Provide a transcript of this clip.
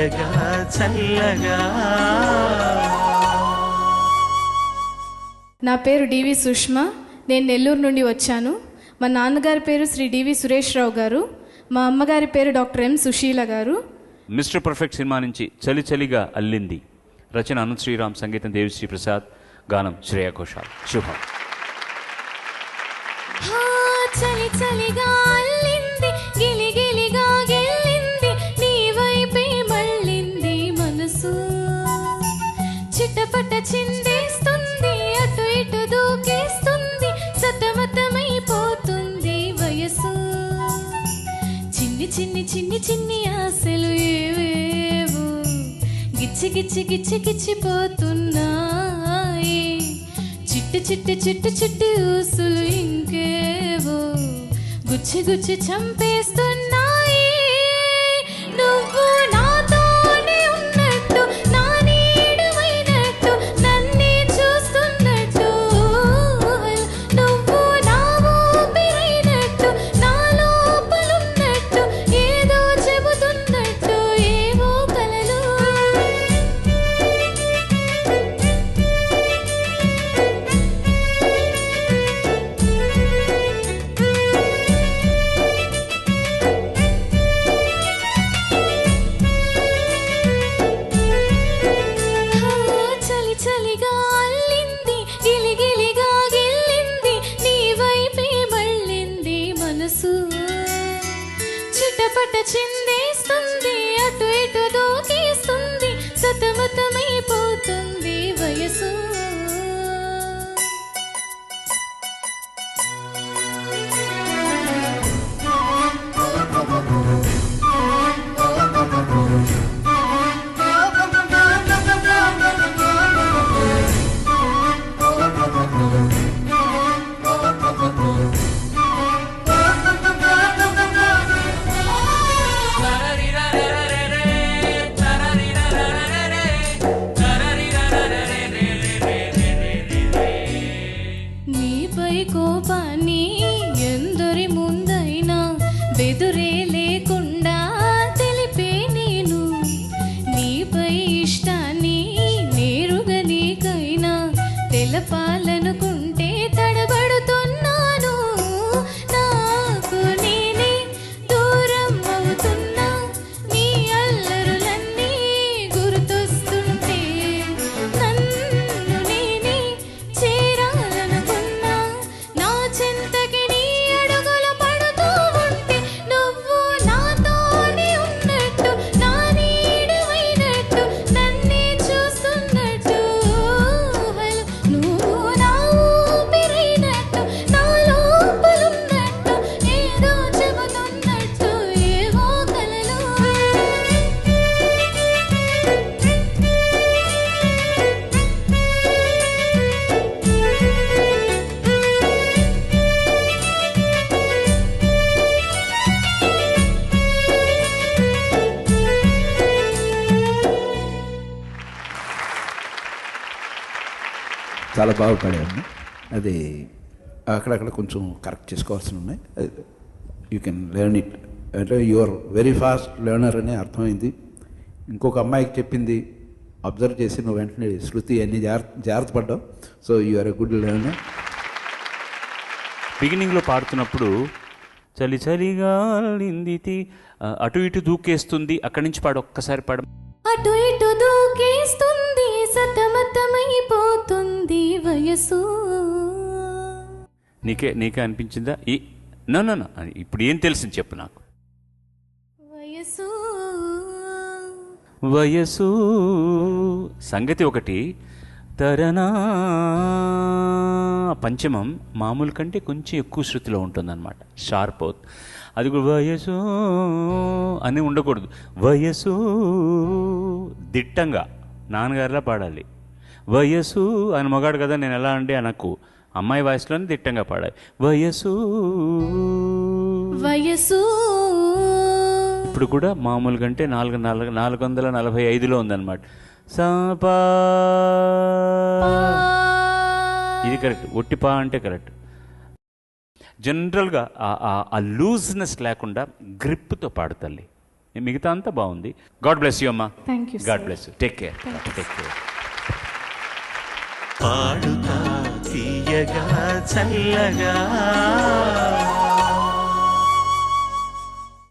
తీయగా చల్లగా. నా పేరు డివి సుష్మా. నేను నెల్లూరు నుండి వచ్చాను. మా నాన్నగారి పేరు శ్రీ డివి సురేష్ రావు గారు. మా అమ్మగారి పేరు డాక్టర్ ఎం సుశీల గారు. మిస్టర్ పర్ఫెక్ట్ సినిమా నుంచి చలి చలిగా అల్లింది రచన అనంత్ శ్రీరామ్ సంగీతం దేవిశ్రీ ప్రసాద్ గానం శ్రేయా ఘోషాల్. శుభం. హా, చలి చలిగా చిందేస్తుంది అటు ఇటు దూకేస్తుంది సతమతమైపోతుంది వయసు. చిన్ని చిన్ని చిన్ని చిన్ని ఆశలు ఏవేవో గిచ్చి గిచ్చి గిచ్చి గిచ్చిపోతున్నాయి చిట్టి చిట్టి చిట్టి చిట్టి ఊసులు ఇంకేవో గుచ్చి గుచ్చి చంపేస్తున్నాయి. చిటపట చిందేస్తుంది తెలపాలనుకుంటే చాలా బాగా పాడారు అది అక్కడక్కడ కొంచెం కరెక్ట్ చేసుకోవాల్సి ఉన్నాయి. యూ కెన్ లెర్న్ ఇట్ అంటే యువర్ వెరీ ఫాస్ట్ లెర్నర్ అని అర్థమైంది. ఇంకొక అమ్మాయికి చెప్పింది అబ్జర్వ్ చేసి నువ్వు వెంటనే శృతి అన్ని జాగ్రత్త జాగ్రత్త పడ్డావు. So you are a good learner బిగినింగ్లో పాడుతున్నప్పుడు చలి చలిగా అటు ఇటు దూకేస్తుంది అక్కడి నుంచి పాడు ఒక్కసారి పాడు. అటు ఇటు దూకేస్తుంది సతమతమైపోతుంది వయసు. నీకే నీకే అనిపించిందా? ఈ నో నో ఇప్పుడు ఏం తెలిసింది చెప్పు నాకు. వయసు. వయసు. సంగతి ఒకటి తరనా పంచమం మామూలు కంటే కొంచెం ఎక్కువ శృతిలో ఉంటుందన్నమాట. షార్ప్ అవుతుంది అది కూడా వయసు అని ఉండకూడదు. వయసు దిట్టంగా నాన్నగారిలా పాడాలి. వయసు అని మగాడు కదా నేను ఎలా అంటే అనకు. అమ్మాయి వాయిస్లోనే దిట్టంగా పాడాలి వయసు వయసు ఇప్పుడు కూడా మామూలుగా అంటే నాలుగు నాలుగు నాలుగు వందల నలభై ఐదులో ఉందన్నమాట. సాపా ఇది కరెక్ట్. ఒట్టిపా అంటే కరెక్ట్. జనరల్గా ఆ- లూజ్నెస్ లేకుండా గ్రిప్తో పాడు తల్లి. మిగతా అంతా బాగుంది. గాడ్ బ్లెస్ యూ అమ్మా. God. Bless you. Take care. Take care. Padutha Theeyaga చల్లగా.